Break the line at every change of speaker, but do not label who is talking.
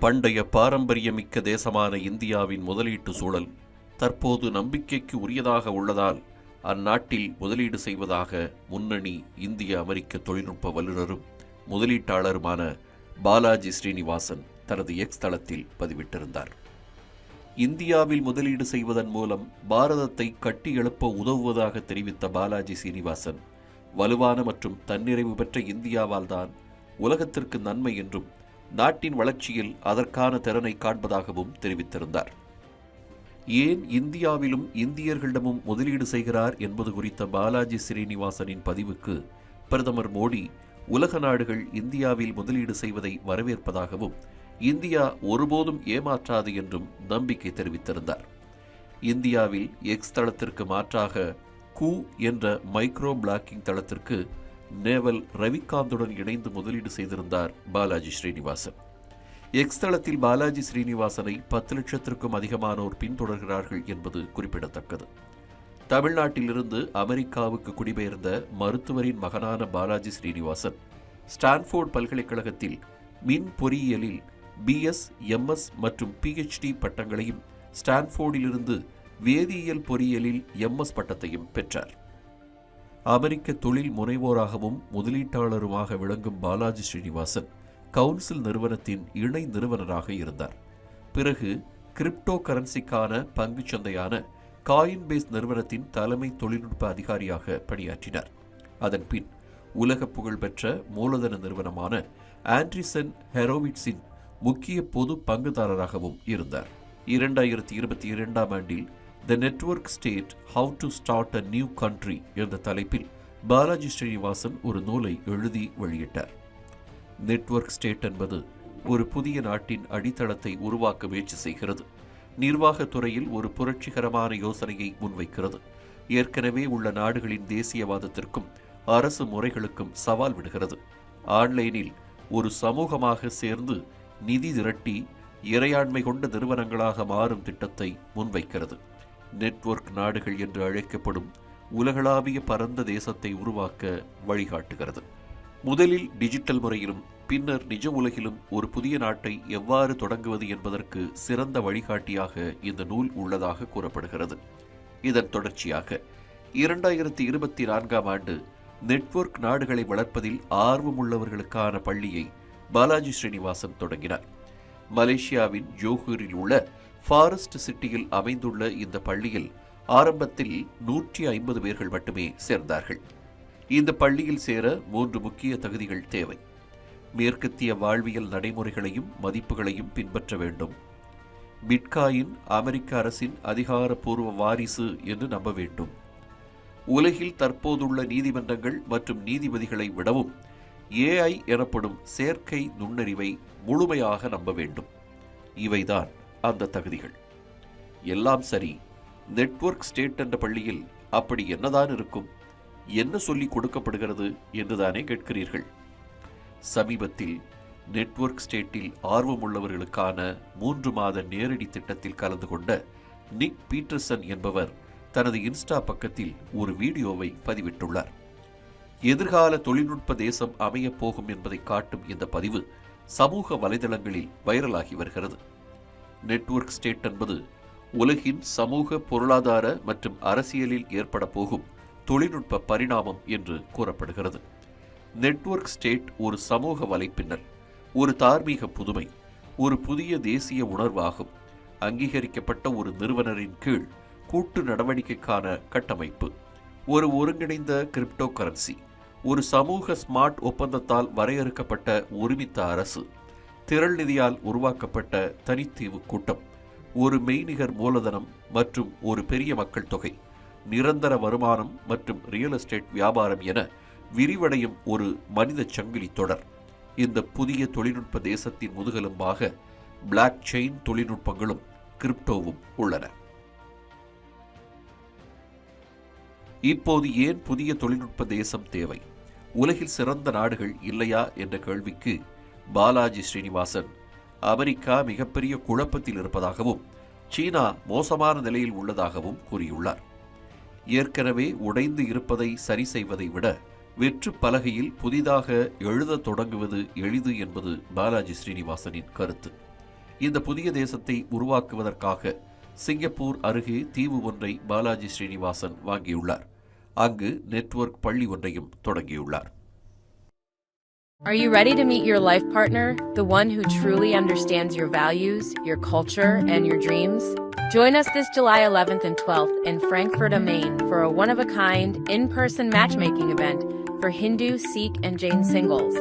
பண்டைய பாரம்பரியமிக்க தேசமான இந்தியாவின் முதலீட்டு சூழல் தற்போது நம்பிக்கைக்கு உரியதாக உள்ளதால் அந்நாட்டில் முதலீடு செய்வதாக முன்னணி இந்திய அமெரிக்க தொழில்நுட்ப வல்லுநரும் முதலீட்டாளருமான பாலாஜி ஸ்ரீனிவாசன் தனது எக்ஸ் தளத்தில் பதிவிட்டிருந்தார். இந்தியாவில் முதலீடு செய்வதன் மூலம் பாரதத்தை கட்டி எழுப்ப உதவுவதாக தெரிவித்த பாலாஜி சீனிவாசன் வலுவான மற்றும் தன்னிறைவு பெற்ற இந்தியாவால் தான் உலகத்திற்கு நன்மை என்றும் நாட்டின் வளர்ச்சியில் அதற்கான திறனை காண்பதாகவும் தெரிவித்திருந்தார். ஏன் இந்தியாவிலும் இந்தியர்களிடமும் முதலீடு செய்கிறார் என்பது குறித்த பாலாஜி ஸ்ரீனிவாசனின் பதிவுக்கு பிரதமர் மோடி உலக நாடுகள் இந்தியாவில் முதலீடு செய்வதை வரவேற்பதாகவும் இந்தியா ஒருபோதும் ஏமாற்றாது என்றும் நம்பிக்கை தெரிவித்திருந்தார். இந்தியாவில் எக்ஸ் தளத்திற்கு மாற்றாக கூ என்ற மைக்ரோ பிளாக்கிங் தளத்திற்கு நேவல் ரவிகாந்துடன் இணைந்து முதலீடு செய்திருந்தார் பாலாஜி ஸ்ரீனிவாசன். எக்ஸ் தளத்தில் பாலாஜி ஸ்ரீனிவாசனை பத்து லட்சத்திற்கும் அதிகமானோர் பின்தொடர்கிறார்கள் என்பது குறிப்பிடத்தக்கது. தமிழ்நாட்டிலிருந்து அமெரிக்காவுக்கு குடிபெயர்ந்த மருத்துவரின் மகனான பாலாஜி ஸ்ரீனிவாசன் ஸ்டான்ஃபோர்ட் பல்கலைக்கழகத்தில் மின் பொறியியலில் பிஎஸ் எம்எஸ் மற்றும் பிஹெச்டி பட்டங்களையும் ஸ்டான்ஃபோர்டிலிருந்து வேதியியல் பொறியியலில் எம்எஸ் பட்டத்தையும் பெற்றார். அமெரிக்க தொழில் முனைவோராகவும் முதலீட்டாளருமாக விளங்கும் பாலாஜி ஸ்ரீனிவாசன் கவுன்சில் நிறுவனத்தின் இணை நிறுவனராக இருந்தார். பிறகு கிரிப்டோ கரன்சிக்கான பங்கு சந்தையான காயின்பேஸ் நிறுவனத்தின் தலைமை தொழில்நுட்ப அதிகாரியாக பணியாற்றினார். அதன் பின் உலக புகழ்பெற்ற மூலதன நிறுவனமான ஆண்ட்ரிசன் ஹெரோவிட்ஸின் முக்கிய பொது பங்குதாரராகவும் இருந்தார். இரண்டாயிரத்தி இருபத்தி இரண்டாம் ஆண்டில் the network state how to start a new country என்ற தலைப்பில் பாலாஜி ஸ்ரீனிவாசன் ஒரு நூலை எழுதி வெளியிட்டார். நெட்வொர்க் ஸ்டேட் என்பது ஒரு புதிய நாட்டின் அடித்தளத்தை உருவாக்க முயற்சி செய்கிறது. நிர்வாகத் துறையில் ஒரு புரட்சிகரமான யோசனையை முன்வைக்கிறது. ஏற்கனவே உள்ள நாடுகளின் தேசியவாதத்திற்கும் அரசு முறைகளுக்கும் சவால் விடுகிறது. ஆன்லைனில் ஒரு சமூகமாக சேர்ந்து நிதி திரட்டி இறையாண்மை கொண்ட நிறுவனங்களாக மாறும் திட்டத்தை முன்வைக்கிறது. நெட்வொர்க் நாடுகள் என்று அழைக்கப்படும் உலகளாவிய பரந்த தேசத்தை உருவாக்க வழிகாட்டுகிறது. முதலில் டிஜிட்டல் முறையிலும் பின்னர் நிஜ உலகிலும் ஒரு புதிய நாட்டை எவ்வாறு தொடங்குவது என்பதற்கு சிறந்த வழிகாட்டியாக இந்த நூல் உள்ளதாக கூறப்படுகிறது. இதன் தொடர்ச்சியாக இரண்டாயிரத்தி இருபத்தி நான்காம் ஆண்டு நெட்வொர்க் நாடுகளை வளர்ப்பதில் ஆர்வமுள்ளவர்களுக்கான பள்ளியை பாலாஜி ஸ்ரீனிவாசன் தொடங்கினார். மலேசியாவின் ஜோஹூரில் உள்ள ஃபாரஸ்ட் சிட்டியில் அமைந்துள்ள இந்த பள்ளியில் ஆரம்பத்தில் நூற்றி ஐம்பது பேர்கள் மட்டுமே சேர்ந்தார்கள். இந்த பள்ளியில் சேர மூன்று முக்கிய தகுதிகள் தேவை. மேற்கத்திய வாழ்வியல் நடைமுறைகளையும் மதிப்புகளையும் பின்பற்ற வேண்டும். பிட்காயின் அமெரிக்க அரசின் அதிகாரப்பூர்வ வாரிசு என்று நம்ப வேண்டும். உலகில் தற்போதுள்ள நீதிமன்றங்கள் மற்றும் நீதிபதிகளை விடவும் ஏஐ எனப்படும் செயற்கை நுண்ணறிவை முழுமையாக நம்ப வேண்டும். இவைதான் அந்த தகுதிகள். எல்லாம் சரி நெட்வொர்க் ஸ்டேட் என்ற பள்ளியில் அப்படி என்னதான் இருக்கும் என்ன சொல்லி கொடுக்கப்படுகிறது என்றுதானே கேட்கிறீர்கள். சமீபத்தில் நெட்வொர்க் ஸ்டேட்டில் ஆர்வமுள்ளவர்களுக்கான மூன்று மாத நேரடி திட்டத்தில் கலந்து கொண்ட நிக் பீட்டர்சன் என்பவர் தனது இன்ஸ்டா பக்கத்தில் ஒரு வீடியோவை பதிவிட்டுள்ளார். எதிர்கால தொழில்நுட்ப தேசம் அமையப் போகும் என்பதை காட்டும் இந்த பதிவு சமூக வலைதளங்களில் வைரலாகி வருகிறது. நெட்வொர்க் ஸ்டேட் என்பது உலகின் சமூக பொருளாதார மற்றும் அரசியலில் ஏற்பட போகும் தொழில்நுட்ப பரிணாமம் என்று கூறப்படுகிறது. நெட்வொர்க் ஸ்டேட் ஒரு சமூக வலைப்பின்னல் ஒரு தார்மீக புதுமை ஒரு புதிய தேசிய உணர்வாகும். அங்கீகரிக்கப்பட்ட ஒரு நிறுவனரின் கீழ் கூட்டு நடவடிக்கைக்கான கட்டமைப்பு ஒரு ஒருங்கிணைந்த கிரிப்டோ கரன்சி ஒரு சமூக ஸ்மார்ட் ஒப்பந்தத்தால் வரையறுக்கப்பட்ட ஒருமித்த அரசு திரள் நிதியால் உருவாக்கப்பட்ட தனித்தீவு கூட்டம் ஒரு மெய்நிகர் மூலதனம் மற்றும் ஒரு பெரிய மக்கள் தொகை நிரந்தர வருமானம் மற்றும் ரியல் எஸ்டேட் வியாபாரம் என விரிவடையும் ஒரு மனித சங்கிலி தொடர். இந்த புதிய தொழில்நுட்ப தேசத்தின் முதுகெலும்பாக பிளாக் செயின் தொழில்நுட்பங்களும் கிரிப்டோவும் உள்ளன. இப்போது ஏன் புதிய தொழில்நுட்ப தேசம் தேவை? உலகில் சிறந்த நாடுகள் இல்லையா என்ற கேள்விக்கு பாலாஜி ஸ்ரீனிவாசன் அமெரிக்கா மிகப்பெரிய குழப்பத்தில் இருப்பதாகவும் சீனா மோசமான நிலையில் உள்ளதாகவும் கூறியுள்ளார். ஏற்கனவே உடைந்து இருப்பதை சரி செய்வதை விட வெற்று பலகையில் புதிதாக எழுத தொடங்குவது எளிது என்பது பாலாஜி ஸ்ரீனிவாசனின் கருத்து. இந்த புதிய தேசத்தை உருவாக்குவதற்காக சிங்கப்பூர் அருகே தீவு ஒன்றை பாலாஜி ஸ்ரீனிவாசன் வாங்கியுள்ளார். அங்கு நெட்வொர்க் பள்ளி ஒன்றையும் தொடங்கியுள்ளார்.
Are you ready to meet your life partner? The one who truly understands your values, your culture, and your dreams? Join us this July 11th and 12th in Frankfurt am Main for a one of a kind, in person matchmaking event for Hindu, Sikh, and Jain singles.